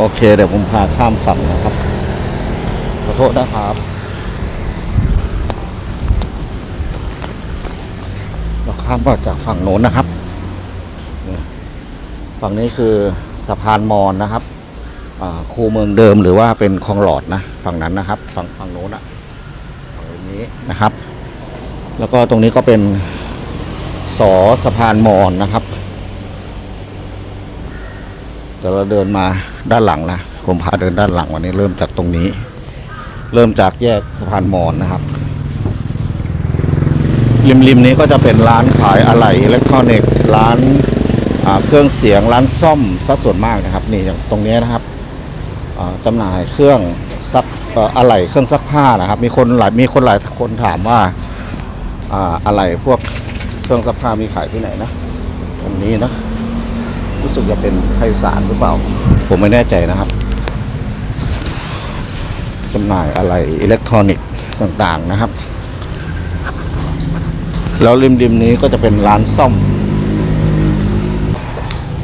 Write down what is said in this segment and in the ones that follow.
โอเค เดี๋ยวผมพาข้ามฝั่งนะครับ ขอโทษนะครับ เราข้ามมาจากฝั่งโน้นนะครับ ฝั่งนี้คือสะพานมอญนะครับคูเมืองเดิมหรือว่าเป็นคลองหลอดนะ ฝั่งนั้นนะครับ ฝั่งฝั่งโน้นอะฝั่งนี้นะครับ แล้วก็ตรงนี้ก็เป็นสอสะพานมอญนะครับ เดี๋ยวเราเดินมาด้านหลังนะผมพาเดินด้านหลังวันนี้เริ่มจากตรงนี้ เริ่มจากแยกสะพานมอญนะครับ ริมริมนี้ก็จะเป็นร้านขายอะไหล่อิเล็กทรอนิกส์ร้านเครื่องเสียงร้านซ่อมสัดส่วนมากนะครับ นี่อย่างตรงนี้นะครับอ่าจำหน่ายเครื่องซักอะไหล่เครื่องซักผ้านะครับ มีคนหลายมีคนหลายคนถามว่าอะไหล่พวกเครื่องซักผ้ามีขายที่ไหนนะตรงนี้นะ รู้สึกจะเป็นไพศาลหรือเปล่า ผมไม่แน่ใจนะครับจำหน่ายอะไหล่อิเล็กทรอนิกส์ต่างๆนะครับ แล้วริมริมๆนี้ก็จะเป็นร้านซ่อม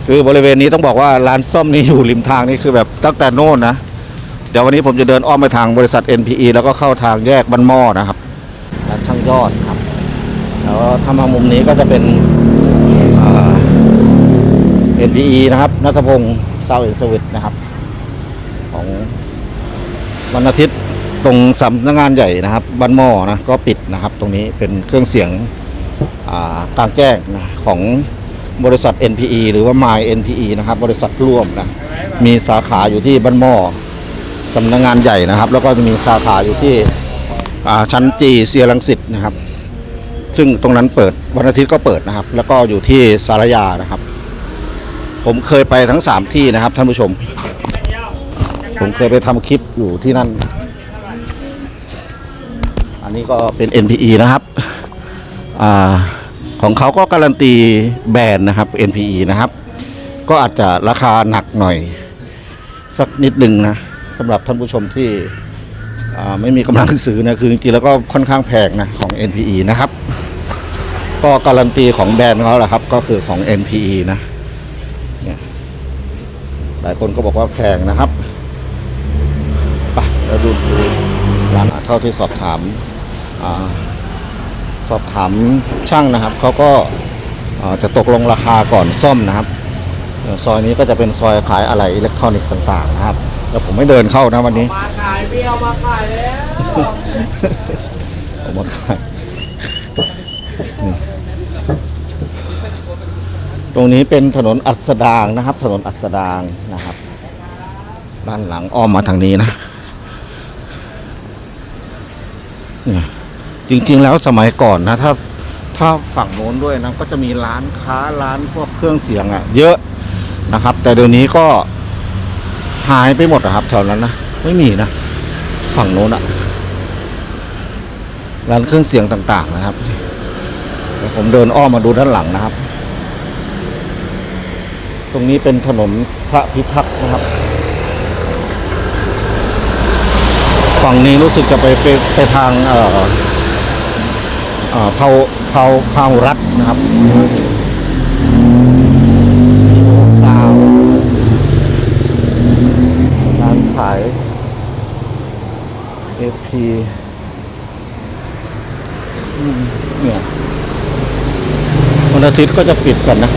คือบริเวณนี้ต้องบอกว่าร้านซ่อมนี้อยู่ริมทางนี่คือแบบตั้งแต่โน่นนะ เดี๋ยววันนี้ผมจะเดินอ้อมไปทางบริษัท NPE แล้วก็เข้าทางแยกบ้านหม้อนะครับร้านช่างยอดครับ แล้วถ้ามามุมนี้ก็จะเป็น NPE นะครับนัทพงศ์ซาวเอ็นสวิตนะครับ ของวันอาทิตย์ตรงสำนักงานใหญ่นะครับบ้านหม้อนะก็ปิดนะครับ ตรงนี้เป็นเครื่องเสียงกลางแจ้งนะของบริษัท NPE หรือว่า My NPE นะครับ บริษัทร่วมนะมีสาขาอยู่ที่บ้านหม้อสำนักงานใหญ่นะครับ แล้วก็จะมีสาขาอยู่ที่ชั้นจีเซียรังสิตนะครับ ซึ่งตรงนั้นเปิดวันอาทิตย์ก็เปิดนะครับ แล้วก็อยู่ที่สารยานะครับ ผมเคยไปทั้งสามที่นะครับ ท่านผู้ชม ผมเคยไปทำคลิปอยู่ที่นั่น อันนี้ก็เป็น NPE นะครับอของเขาก็การันตีแบรนด์นะครับ NPE นะครับ ก็อาจจะราคาหนักหน่อย สักนิดหนึ่งนะสำหรับท่านผู้ชมที่ไม่มีกำลังซื้อนะคือจริงๆแล้วก็ค่อนข้างแพงนะของ NPE นะครับ ก็การันตีของแบรนด์เขาแหละครับ ก็คือของ NPE นะ หลายคนก็บอกว่าแพงนะครับไปเราดูดูร้านเท่าที่สอบถามอาสอบถามช่างนะครับเขาก็อ่าจะตกลงราคาก่อนซ่อมนะครับเอ่อซอยนี้ก็จะเป็นซอยขายอะไหล่อิเล็กทรอนิกส์ต่างๆนะครับแล้วผมไม่เดินเข้านะวันนี้มาขายเบี้ยวมาขายแล้วผมมาขายนี่ ตรงนี้เป็นถนนอัสดางนะครับ ถนนอัสดางนะครับ ด้านหลังอ้อมมาทางนี้นะเนี่ยจริงๆแล้วสมัยก่อนนะถ้าถ้าฝั่งโน้นด้วยนะก็จะมีร้านค้าร้านพวกเครื่องเสียงอะ่ะ เยอะนะครับ แต่เดี๋ยวนี้ก็หายไปหมดอะครับแถวนั้นนะไม่มีนะฝั่งโน้นอะร้านเครื่องเสียงต่าง ๆ นะครับผมเดินอ้อมมาดูด้านหลังนะครับ ตรงนี้เป็นถนนพระพิทักษ์นะครับ ฝั่งนี้รู้สึกจะไปไปไปทางเอ่อเอ่อเผาเผาเผารัฐนะครับซาวร้านขาย FP อืมเนี่ยวันอาทิตย์ก็จะปิดกันนะ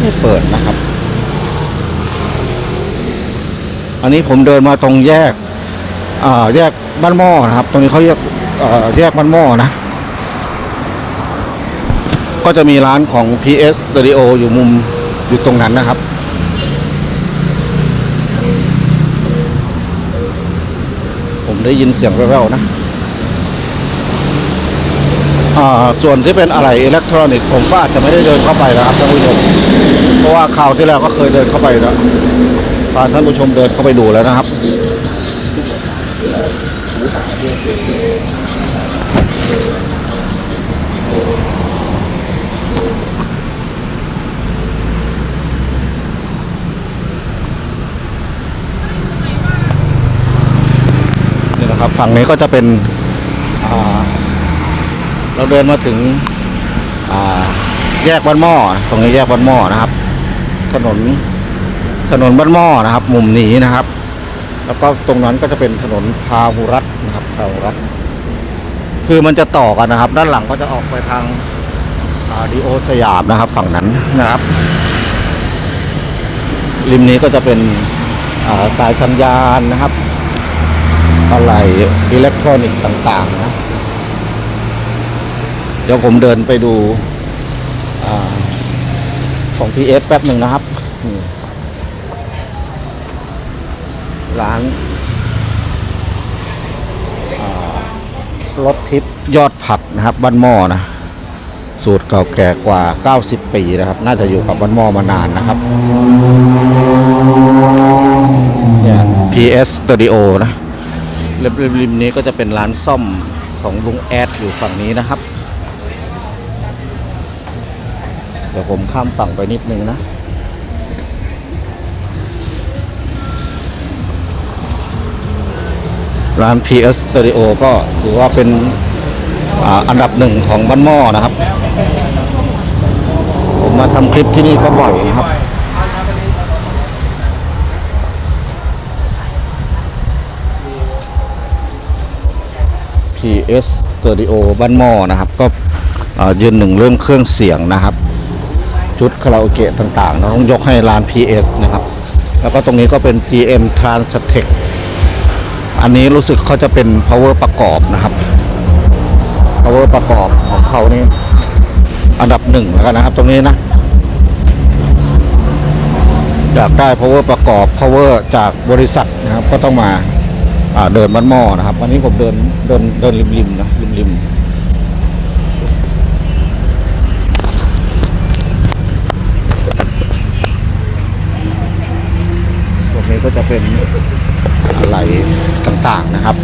ไม่เปิดนะครับ อันนี้ผมเดินมาตรงแยกอ่าแยกบ้านหม้อนะครับ ตรงนี้เขาเรียกอ่อแยกบ้านหม้อนะ ก็จะมีร้านของ PS Studio อยู่มุมอยู่ตรงนั้นนะครับผมได้ยินเสียงแว่วๆนะ ส่วนที่เป็นอะไรอิเล็กทรอนิกส์ผมก็อาจจะไม่ได้เดินเข้าไปนะครับท่านผู้ชมเพราะว่าคราวที่แล้วก็เคยเดินเข้าไปแล้วพาท่านผู้ชมเดินเข้าไปดูแล้วนะครับนี่นะครับฝั่งนี้ก็จะเป็นอ่า เราเดินมาถึงแยกบ้านหม้อตรงนี้แยกบ้านหม้อนะครับ ถนนถนนบ้านหม้อนะครับ มุมนี้นะครับ แล้วก็ตรงนั้นก็จะเป็นถนนพาหุรัตน์นะครับพาหุรัตน์คือมันจะต่อกันนะครับ ด้านหลังก็จะออกไปทางดีโอสยามนะครับ ฝั่งนั้นนะครับ ริมนี้ก็จะเป็นาสายสัญญาณนะครับอะไรอิเล็กทรอนิกส์ต่าง ๆ นะ เดี๋ยวผมเดินไปดูอของ PS แป๊บหนึ่งนะครับ ร้านรถทิพย์ยอดผักนะครับบ้านหม้อนะสูตรเก่าแก่กว่า 90 ปีนะครับ น่าจะอยู่กับบ้านหม้อมานานนะครับเนี่ย PS Studio นะริมริมริมนี้ก็จะเป็นร้านซ่อมของลุงแอดอยู่ฝั่งนี้นะครับ เดี๋ยวผมข้ามฝั่งไปนิดนึงนะร้าน PS Studio ก็ถือว่าเป็นออันดับหนึ่งของบ้านหม้อนะครับ ผมมาทำคลิปที่นี่ก็บ่อยครับ PS Studio บ้านหม้อนะครับ ก็ยืนหนึ่งเรื่องเครื่องเสียงนะครับ ชุดคาราโอเกะต่างๆเราต้องยกให้ร้าน PS นะครับ แล้วก็ตรงนี้ก็เป็น GM Transtech อันนี้รู้สึกเขาจะเป็น power ประกอบนะครับ power ประกอบของเขานี่อันดับหนึ่งแล้วกันนะครับ ตรงนี้นะ อยากได้ power ประกอบ power จากบริษัทนะครับ ก็ต้องมาอ่าเดินบ้านหม้อนะครับ วันนี้ผมเดินเดินเดินริมๆนะริมๆตรงนี้ ก็จะเป็นอะไรต่างๆนะครับ